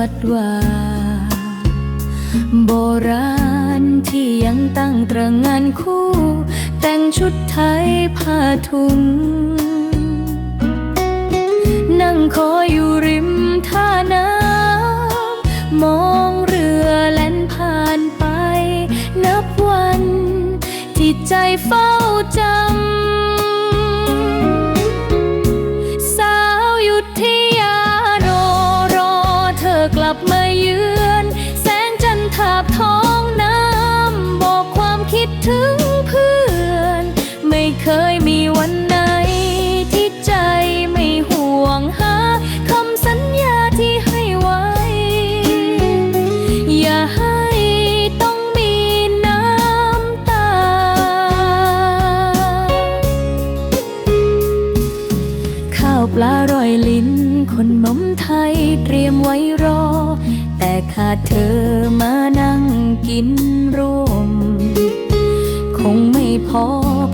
วัดว่าโบราณที่ยังตั้งตระงานคู่ แต่งชุดไทยผ้าถุง นั่งคอยอยู่ริมท่าน้ำมองเรือแล่นผ่านไป นับวันที่ใจเฝ้า มีวันไหนที่ใจไม่ห่วงหาคำสัญญาที่ให้ไว้ อย่าให้ต้องมีน้ำตา ข้าวปลาร่อยลิ้น คนนมไทยเตรียมไว้รอ แต่ขาดเธอมานั่งกินร่วม คงไม่พอ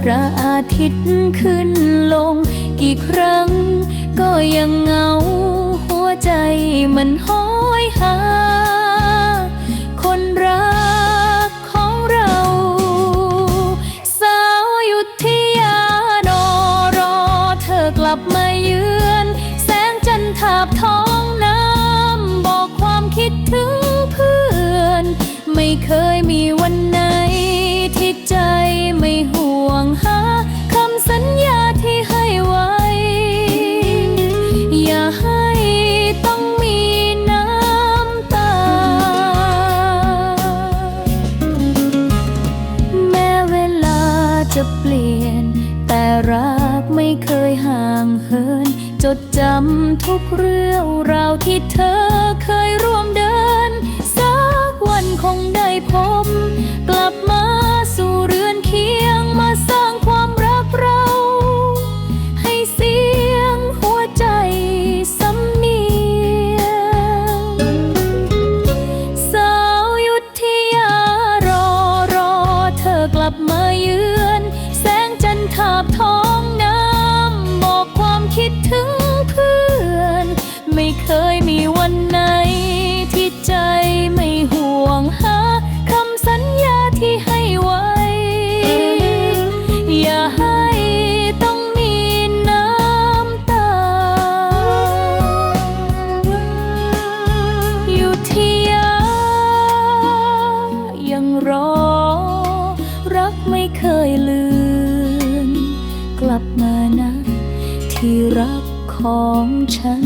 ระอาทิตย์ขึ้นลง กี่ครั้งก็ยังเหงา หัวใจมันห้อยหา คนรักของเรา สาวหยุดที่ยานอรอ เธอกลับมาเยือน แสงจันทร์ทาบท้องน้ำ บอกความคิดถึงเพื่อน ไม่เคยมีวัน จะเปลี่ยน แต่รักไม่เคยห่างเหิน จดจำทุกเรื่องราวที่เธอเคยร่วมเดิน สักวันคงได้พบ คิดถึงเพื่อน ไม่เคยมีวันไหน ที่ใจไม่ห่วงหาคำสัญญาที่ให้ไว้ อย่าให้ต้องมีน้ำตา อยู่ที่ยายังรอ รักไม่เคยลืม กลับมานะ ที่รักของฉัน